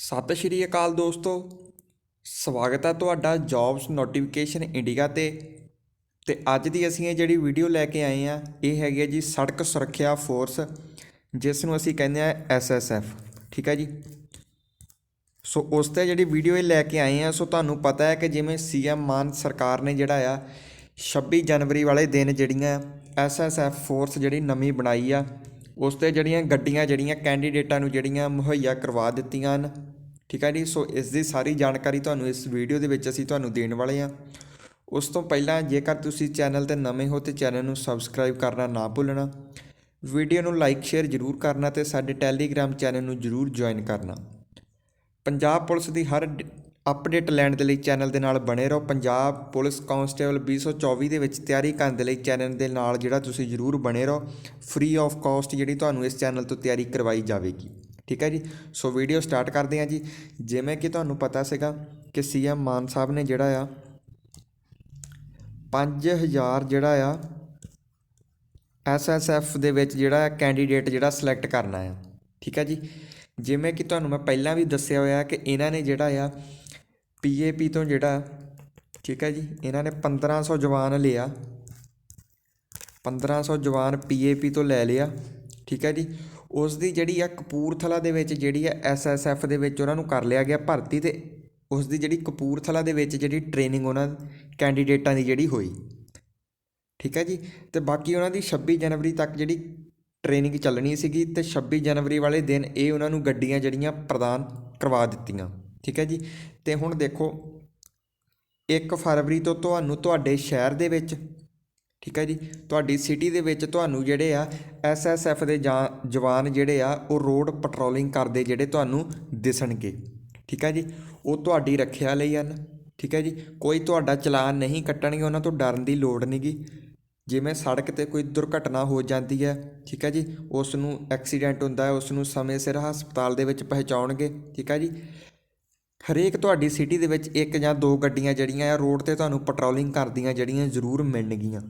ਸਤਿ ਸ਼੍ਰੀ ਅਕਾਲ ਦੋਸਤੋ। ਸਵਾਗਤ ਹੈ ਤੁਹਾਡਾ ਜੌਬਸ ਨੋਟੀਫਿਕੇਸ਼ਨ ਇੰਡੀਆ ਤੇ। ਤੇ ਅੱਜ ਦੀ ਅਸੀਂ ਇਹ ਜਿਹੜੀ ਵੀਡੀਓ ਲੈ ਕੇ ਆਏ ਆ ਇਹ ਹੈਗੀ ਹੈ ਜੀ ਸੜਕ ਸੁਰੱਖਿਆ ਫੋਰਸ, ਜਿਸ ਨੂੰ ਅਸੀਂ ਕਹਿੰਦੇ ਆ ਐਸਐਸਐਫ ਠੀਕ ਹੈ ਜੀ? ਸੋ ਉਸ ਤੇ ਜਿਹੜੀ ਵੀਡੀਓ ਇਹ ਲੈ ਕੇ ਆਏ ਆ ਸੋ ਤੁਹਾਨੂੰ ਪਤਾ ਹੈ ਕਿ ਜਿਵੇਂ ਸੀਐਮ ਮਾਨ ਸਰਕਾਰ ਨੇ ਜਿਹੜਾ ਆ 26 ਜਨਵਰੀ ਵਾਲੇ ਦਿਨ ਜਿਹੜੀਆਂ ਐਸਐਸਐਫ ਫੋਰਸ ਜਿਹੜੀ ਨਵੀਂ ਬਣਾਈ ਆ, ਉਸ ਤੇ ਜਿਹੜੀਆਂ ਗੱਡੀਆਂ, ਜਿਹੜੀਆਂ ਕੈਂਡੀਡੇਟਾਂ ਨੂੰ ਜਿਹੜੀਆਂ ਮੁਹੱਈਆ ਕਰਵਾ ਦਿੱਤੀਆਂ ਹਨ। ਠੀਕ ਹੈ ਜੀ? ਸੋ ਇਸ ਦੀ ਸਾਰੀ ਜਾਣਕਾਰੀ ਤੁਹਾਨੂੰ ਇਸ ਵੀਡੀਓ ਦੇ ਵਿੱਚ ਅਸੀਂ ਤੁਹਾਨੂੰ ਦੇਣ ਵਾਲੇ ਆ ਉਸ ਤੋਂ ਪਹਿਲਾਂ ਜੇਕਰ ਤੁਸੀਂ ਚੈਨਲ ਤੇ ਨਵੇਂ ਹੋ ਤੇ ਚੈਨਲ ਨੂੰ ਸਬਸਕ੍ਰਾਈਬ ਕਰਨਾ ਨਾ ਭੁੱਲਣਾ, ਵੀਡੀਓ ਨੂੰ ਲਾਈਕ, ਸ਼ੇਅਰ ਜ਼ਰੂਰ ਕਰਨਾ ਤੇ ਸਾਡੇ ਟੈਲੀਗ੍ਰਾਮ ਚੈਨਲ ਨੂੰ ਜ਼ਰੂਰ ਜੁਆਇਨ ਕਰਨਾ। ਪੰਜਾਬ ਪੁਲਿਸ ਦੀ ਹਰ ਅਪਡੇਟ ਲੈਣ ਦੇ ਲਈ ਚੈਨਲ ਦੇ ਨਾਲ ਬਣੇ ਰਹੋ। ਪੰਜਾਬ ਪੁਲਿਸ ਕਾਂਸਟੇਬਲ 2024 ਦੇ ਵਿੱਚ ਤਿਆਰੀ ਕਰਨ ਦੇ ਲਈ ਚੈਨਲ ਦੇ ਨਾਲ ਜਿਹੜਾ ਤੁਸੀਂ ਜ਼ਰੂਰ ਬਣੇ ਰਹੋ। ਫ੍ਰੀ ਆਫ ਕਾਸਟ ਜਿਹੜੀ ਤੁਹਾਨੂੰ ਇਸ ਚੈਨਲ ਤੋਂ ਤਿਆਰੀ ਕਰਵਾਈ ਜਾਵੇਗੀ। ਠੀਕ ਹੈ ਜੀ? ਸੋ ਵੀਡੀਓ ਸਟਾਰਟ ਕਰਦੇ ਹਾਂ ਜੀ। ਜਿਵੇਂ ਕਿ ਤੁਹਾਨੂੰ ਪਤਾ ਸੀਗਾ ਕਿ ਸੀਐਮ ਮਾਨ ਸਾਹਿਬ ਨੇ ਜਿਹੜਾ ਆ 5000 ਜਿਹੜਾ ਆ ਐਸਐਸਐਫ ਦੇ ਵਿੱਚ ਜਿਹੜਾ ਕੈਂਡੀਡੇਟ ਜਿਹੜਾ ਸਿਲੈਕਟ ਕਰਨਾ ਆ। ਠੀਕ ਹੈ ਜੀ? ਜਿਵੇਂ ਕਿ ਤੁਹਾਨੂੰ ਮੈਂ ਪਹਿਲਾਂ ਵੀ ਦੱਸਿਆ ਹੋਇਆ ਕਿ ਇਹਨਾਂ ਨੇ ਜਿਹੜਾ ਆ ਪੀਏਪੀ ਤੋਂ ਜਿਹੜਾ, ਠੀਕ ਹੈ ਜੀ? ਇਹਨਾਂ ਨੇ 1500 ਜਵਾਨ ਲਿਆ। 1500 ਜਵਾਨ ਪੀਏਪੀ ਤੋਂ ਲੈ ਲਿਆ। ਠੀਕ ਹੈ ਜੀ? ਉਸ ਦੀ ਜਿਹੜੀ ਆ ਕਪੂਰਥਲਾ ਦੇ ਵਿੱਚ ਜਿਹੜੀ ਆ ਐਸਐਸਐਫ ਦੇ ਵਿੱਚ ਉਹਨਾਂ ਨੂੰ ਕਰ ਲਿਆ ਗਿਆ ਭਰਤੀ ਤੇ ਉਸ ਦੀ ਜਿਹੜੀ ਕਪੂਰਥਲਾ ਦੇ ਵਿੱਚ ਜਿਹੜੀ ਟ੍ਰੇਨਿੰਗ ਉਹਨਾਂ ਕੈਂਡੀਡੇਟਾਂ ਦੀ ਜਿਹੜੀ ਹੋਈ। ਠੀਕ ਹੈ ਜੀ? ਤੇ ਬਾਕੀ ਉਹਨਾਂ ਦੀ 26 ਜਨਵਰੀ ਤੱਕ ਜਿਹੜੀ ਟ੍ਰੇਨਿੰਗ ਚੱਲਣੀ ਸੀਗੀ ਤੇ 26 ਜਨਵਰੀ ਵਾਲੇ ਦਿਨ ਇਹ ਉਹਨਾਂ ਨੂੰ ਗੱਡੀਆਂ ਜਿਹੜੀਆਂ ਪ੍ਰਦਾਨ ਕਰਵਾ ਦਿੱਤੀਆਂ। ਠੀਕ ਹੈ ਜੀ? ਤੇ ਹੁਣ ਦੇਖੋ 1 ਫਰਵਰੀ ਤੋਂ ਤੁਹਾਨੂੰ ਤੁਹਾਡੇ ਸ਼ਹਿਰ ਦੇ ਵਿੱਚ ਠੀਕ ਹੈ ਜੀ। ਤੁਹਾਡੀ ਸਿਟੀ ਦੇ ਵਿੱਚ ਤੁਹਾਨੂੰ ਜਿਹੜੇ ਆ ਐਸਐਸਐਫ ਦੇ ਜਵਾਨ ਜਿਹੜੇ ਆ, ਉਹ ਰੋਡ ਪੈਟਰੋਲਿੰਗ ਕਰਦੇ ਜਿਹੜੇ ਤੁਹਾਨੂੰ ਦਿਸਣਗੇ। ਠੀਕ ਹੈ ਜੀ। ਉਹ ਤੁਹਾਡੀ ਰੱਖਿਆ ਲਈ ਹਨ। ਠੀਕ ਹੈ ਜੀ। ਕੋਈ ਤੁਹਾਡਾ ਚਲਾਨ ਨਹੀਂ ਕੱਟਣਗੇ, ਉਹਨਾਂ ਤੋਂ ਡਰਨ ਦੀ ਲੋੜ ਨਹੀਂਗੀ ਜਿਵੇਂ ਸੜਕ ਤੇ ਕੋਈ ਦੁਰਘਟਨਾ ਹੋ ਜਾਂਦੀ ਹੈ, ਠੀਕ ਹੈ ਜੀ ਉਸ ਨੂੰ ਐਕਸੀਡੈਂਟ ਹੁੰਦਾ ਹੈ ਉਸ ਨੂੰ ਸਮੇਂ ਸਿਰ ਹਸਪਤਾਲ ਦੇ ਵਿੱਚ ਪਹੁੰਚਾਉਣਗੇ, ਠੀਕ ਹੈ ਜੀ। ਹਰੇਕ ਤੁਹਾਡੀ ਸਿਟੀ ਦੇ ਵਿੱਚ ਇੱਕ ਜਾਂ ਦੋ ਗੱਡੀਆਂ ਜਿਹੜੀਆਂ ਆ ਰੋਡ ਤੇ ਤੁਹਾਨੂੰ ਪੈਟਰੋਲਿੰਗ ਕਰਦੀਆਂ ਜਿਹੜੀਆਂ ਜ਼ਰੂਰ ਮਿਲਣਗੀਆਂ।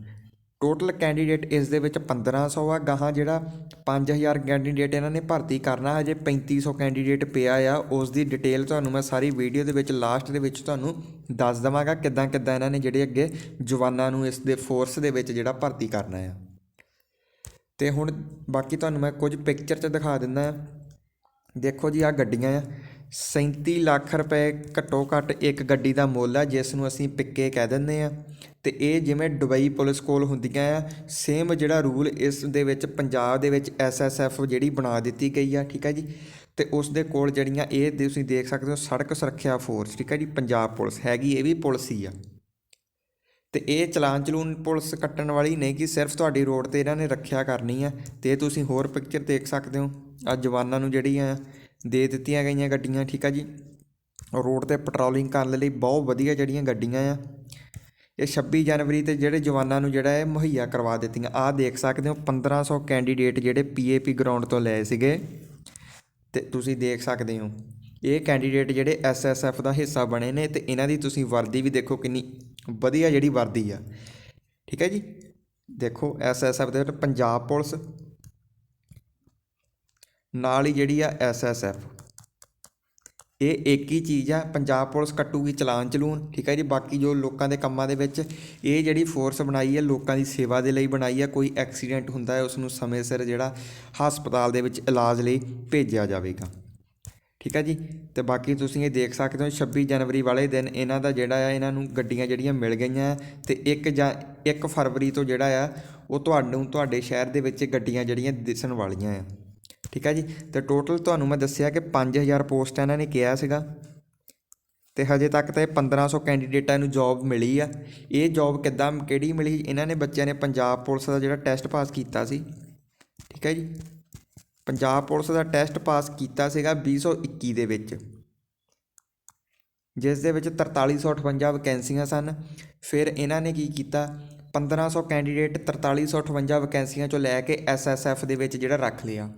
ਟੋਟਲ ਕੈਂਡੀਡੇਟ ਇਸ ਦੇ ਵਿੱਚ 1500 ਆ, ਗਾਹਾਂ ਜਿਹੜਾ 5000 ਕੈਂਡੀਡੇਟ ਇਹਨਾਂ ਨੇ ਭਰਤੀ ਕਰਨਾ, ਹਜੇ 3500 ਕੈਂਡੀਡੇਟ ਪਿਆ ਆ। ਉਸ ਦੀ ਡਿਟੇਲ ਤੁਹਾਨੂੰ ਮੈਂ ਸਾਰੀ ਵੀਡੀਓ ਦੇ ਵਿੱਚ ਲਾਸਟ ਦੇ ਵਿੱਚ ਤੁਹਾਨੂੰ ਦੱਸ ਦਵਾਂਗਾ ਕਿੱਦਾਂ ਕਿੱਦਾਂ ਇਹਨਾਂ ਨੇ ਜਿਹੜੇ ਅੱਗੇ ਜਵਾਨਾਂ ਨੂੰ ਇਸ ਦੇ ਫੋਰਸ ਦੇ ਵਿੱਚ ਜਿਹੜਾ ਭਰਤੀ ਕਰਨਾ ਆ। ਤੇ ਹੁਣ ਬਾਕੀ ਤੁਹਾਨੂੰ ਮੈਂ ਕੁਝ ਪਿਕਚਰ 'ਚ ਦਿਖਾ ਦਿੰਦਾ। ਆ ਦੇਖੋ ਜੀ ਆ ਗੱਡੀਆਂ ਆ। 37 ਲੱਖ ਰੁਪਏ ਘੱਟੋ ਘੱਟ ਇੱਕ ਗੱਡੀ ਦਾ ਮੁੱਲ ਆ, ਜਿਸ ਨੂੰ ਅਸੀਂ ਪਿੱਕੇ ਕਹਿ ਦਿੰਦੇ ਆ। ਅਤੇ ਇਹ ਜਿਵੇਂ ਦੁਬਈ ਪੁਲਿਸ ਕੋਲ ਹੁੰਦੀਆਂ ਆ ਸੇਮ ਜਿਹੜਾ ਰੂਲ ਇਸ ਦੇ ਵਿੱਚ ਪੰਜਾਬ ਦੇ ਵਿੱਚ ਐਸਐਸਐਫ ਜਿਹੜੀ ਬਣਾ ਦਿੱਤੀ ਗਈ ਆ, ਠੀਕ ਹੈ ਜੀ? ਅਤੇ ਉਸ ਦੇ ਕੋਲ ਜਿਹੜੀਆਂ ਇਹ ਤੁਸੀਂ ਦੇਖ ਸਕਦੇ ਹੋ, ਸੜਕ ਸੁਰੱਖਿਆ ਫੋਰਸ ਠੀਕ ਹੈ ਜੀ? ਪੰਜਾਬ ਪੁਲਿਸ ਹੈਗੀ, ਇਹ ਵੀ ਪੁਲਿਸ ਹੀ ਆ। ਤੇ ਇਹ ਚਲਾਨ ਚਲੂਨ ਪੁਲਿਸ ਕੱਟਣ ਵਾਲੀ ਨਹੀਂ ਕਿ ਸਿਰਫ ਤੁਹਾਡੀ ਰੋਡ ਤੇ ਇਹਨਾਂ ਨੇ ਰੱਖਿਆ ਕਰਨੀ ਆ। ਤੇ ਇਹ ਤੁਸੀਂ ਹੋਰ ਪਿਕਚਰ ਦੇਖ ਸਕਦੇ ਹੋ ਆ ਜਵਾਨਾਂ ਨੂੰ ਜਿਹੜੀ ਜਿਹੜੀਆਂ ਦੇ ਦਿੱਤੀਆਂ ਗਈਆਂ ਗੱਡੀਆਂ, ਠੀਕ ਆ ਜੀ? ਰੋਡ ਤੇ ਪੈਟਰੋਲਿੰਗ ਕਰਨ ਲਈ ਬਹੁਤ ਵਧੀਆ ਜਿਹੜੀਆਂ ਗੱਡੀਆਂ ਆ। ਇਹ 26 ਜਨਵਰੀ ਤੇ ਜਿਹੜੇ ਜਵਾਨਾਂ ਨੂੰ ਜਿਹੜਾ ਇਹ ਮੁਹੱਈਆ ਕਰਵਾ ਦਿੱਤੀਆਂ। ਆਹ ਦੇਖ ਸਕਦੇ ਹੋ 1500 ਕੈਂਡੀਡੇਟ ਜਿਹੜੇ ਪੀਏਪੀ ਗਰਾਊਂਡ ਤੋਂ ਲਏ ਸੀਗੇ। ਤੇ ਤੁਸੀਂ ਦੇਖ ਸਕਦੇ ਹੋ, ਇਹ ਕੈਂਡੀਡੇਟ ਜਿਹੜੇ ਐਸਐਸਐਫ ਦਾ ਹਿੱਸਾ ਬਣੇ ਨੇ ਤੇ ਇਹਨਾਂ ਦੀ ਤੁਸੀਂ ਵਰਦੀ ਵੀ ਦੇਖੋ ਕਿੰਨੀ ਵਧੀਆ ਜਿਹੜੀ ਵਰਦੀ ਆ। ਠੀਕ ਹੈ ਜੀ? ਦੇਖੋ ਐਸਐਸਐਫ ਦੇ ਵਿੱਚ ਪੰਜਾਬ ਪੁਲਿਸ ਨਾਲ ਹੀ ਜਿਹੜੀ ਆ ਐਸਐਸਐਫ ਇਹ ਇੱਕ ਹੀ ਚੀਜ਼ ਆ, ਪੰਜਾਬ ਪੁਲਿਸ ਕੱਟੂਗੀ ਚਲਾਨ ਚਲੂਨ, ਠੀਕ ਹੈ ਜੀ? ਬਾਕੀ ਜੋ ਲੋਕਾਂ ਦੇ ਕੰਮਾਂ ਦੇ ਵਿੱਚ ਇਹ ਜਿਹੜੀ ਫੋਰਸ ਬਣਾਈ ਹੈ ਲੋਕਾਂ ਦੀ ਸੇਵਾ ਦੇ ਲਈ ਬਣਾਈ ਹੈ ਕੋਈ ਐਕਸੀਡੈਂਟ ਹੁੰਦਾ ਹੈ ਉਸ ਨੂੰ ਸਮੇਂ ਸਿਰ ਜਿਹੜਾ ਹਸਪਤਾਲ ਦੇ ਵਿੱਚ ਇਲਾਜ ਲਈ ਭੇਜਿਆ ਜਾਵੇਗਾ। ਠੀਕ ਹੈ ਜੀ? ਤੇ ਬਾਕੀ ਤੁਸੀਂ ਇਹ ਦੇਖ ਸਕਦੇ ਹੋ 26 ਜਨਵਰੀ ਵਾਲੇ ਦਿਨ ਇਹਨਾਂ ਦਾ ਜਿਹੜਾ ਆ, ਇਹਨਾਂ ਨੂੰ ਗੱਡੀਆਂ ਜਿਹੜੀਆਂ ਮਿਲ ਗਈਆਂ ਆ, ਤੇ 1 ਜਾਂ 1 ਫਰਵਰੀ ਤੋਂ ਜਿਹੜਾ ਆ, ਉਹ ਤੁਹਾਨੂੰ, ਤੁਹਾਡੇ ਸ਼ਹਿਰ ਦੇ ਵਿੱਚ ਗੱਡੀਆਂ ਜਿਹੜੀਆਂ ਦਿਸਣ ਵਾਲੀਆਂ ਆ। ਠੀਕ ਹੈ ਜੀ? ਤੇ ਟੋਟਲ ਤੁਹਾਨੂੰ ਮੈਂ ਦੱਸਿਆ ਕਿ 5000 ਪੋਸਟਾਂ ਇਹਨਾਂ ਨੇ ਕਿਹਾ ਸੀਗਾ। ਤੇ ਹਜੇ ਤੱਕ ਤਾਂ ਇਹ 1500 ਕੈਂਡੀਡੇਟਾਂ ਨੂੰ ਜੌਬ ਮਿਲੀ ਆ। ਇਹ ਜੌਬ ਕਿੱਦਾਂ, ਕਿਹੜੀ ਮਿਲੀ? ਇਹਨਾਂ ਨੇ ਬੱਚਿਆਂ ਨੇ ਪੰਜਾਬ ਪੁਲਿਸ ਦਾ ਜਿਹੜਾ ਟੈਸਟ ਪਾਸ ਕੀਤਾ ਸੀ। ਠੀਕ ਹੈ ਜੀ? ਪੰਜਾਬ ਪੁਲਿਸ ਦਾ ਟੈਸਟ ਪਾਸ ਕੀਤਾ ਸੀਗਾ 2021 ਦੇ ਵਿੱਚ। ਜਿਸ ਦੇ ਵਿੱਚ 4358 ਵੈਕੈਂਸੀਆਂ ਸਨ। ਫਿਰ ਇਹਨਾਂ ਨੇ ਕੀ ਕੀਤਾ? 1500 ਕੈਂਡੀਡੇਟ 4358 ਵੈਕੈਂਸੀਆਂ ਚੋਂ ਲੈ ਕੇ ਐਸਐਸਐਫ ਦੇ ਵਿੱਚ ਜਿਹੜਾ ਰੱਖ ਲਿਆ।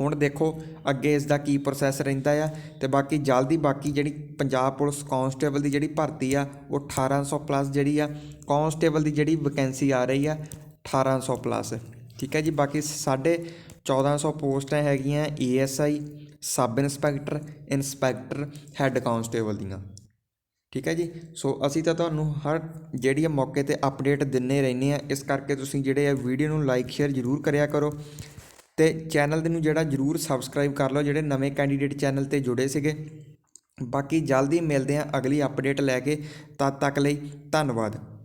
ਹੁਣ ਦੇਖੋ, ਅੱਗੇ ਇਸ ਦਾ ਕੀ ਪ੍ਰੋਸੈਸ ਰਹਿੰਦਾ ਆ ਤੇ ਬਾਕੀ ਜਲਦੀ ਬਾਕੀ ਜਿਹੜੀ ਪੰਜਾਬ ਪੁਲਿਸ ਕਾਂਸਟੇਬਲ ਦੀ ਜਿਹੜੀ ਭਰਤੀ ਆ, ਉਹ 1800 ਪਲੱਸ ਜਿਹੜੀ ਆ ਕਾਂਸਟੇਬਲ ਦੀ ਜਿਹੜੀ ਵੈਕੈਂਸੀ ਆ ਰਹੀ ਆ 1800 ਪਲੱਸ ਠੀਕ ਹੈ ਜੀ, ਬਾਕੀ ਸਾਢੇ 1400 ਪੋਸਟਾਂ ਹੈਗੀਆਂ ASI sub inspector inspector head constable ਦੀਆਂ। ਠੀਕ ਹੈ ਜੀ, ਸੋ ਅਸੀਂ ਤਾਂ ਤੁਹਾਨੂੰ ਹਰ ਜਿਹੜੀ ਆ ਮੌਕੇ ਤੇ ਅਪਡੇਟ ਦਿੰਨੇ ਰਹਿੰਦੇ ਆ, ਇਸ ਕਰਕੇ ਤੁਸੀਂ ਜਿਹੜੇ ਆ ਵੀਡੀਓ ਨੂੰ ਲਾਈਕ ਸ਼ੇਅਰ ਜ਼ਰੂਰ ਕਰਿਆ ਕਰੋ। ਤੇ ਚੈਨਲ ਦੇ ਨੂੰ ਜਿਹੜਾ ਜ਼ਰੂਰ ਸਬਸਕ੍ਰਾਈਬ ਕਰ ਲਓ, ਜਿਹੜੇ ਨਵੇਂ ਕੈਂਡੀਡੇਟ ਚੈਨਲ ਤੇ ਜੁੜੇ ਸੀਗੇ। ਬਾਕੀ ਜਲਦੀ ਮਿਲਦੇ ਹਾਂ ਅਗਲੀ ਅਪਡੇਟ ਲੈ ਕੇ। ਤਦ ਤੱਕ ਲਈ ਧੰਨਵਾਦ।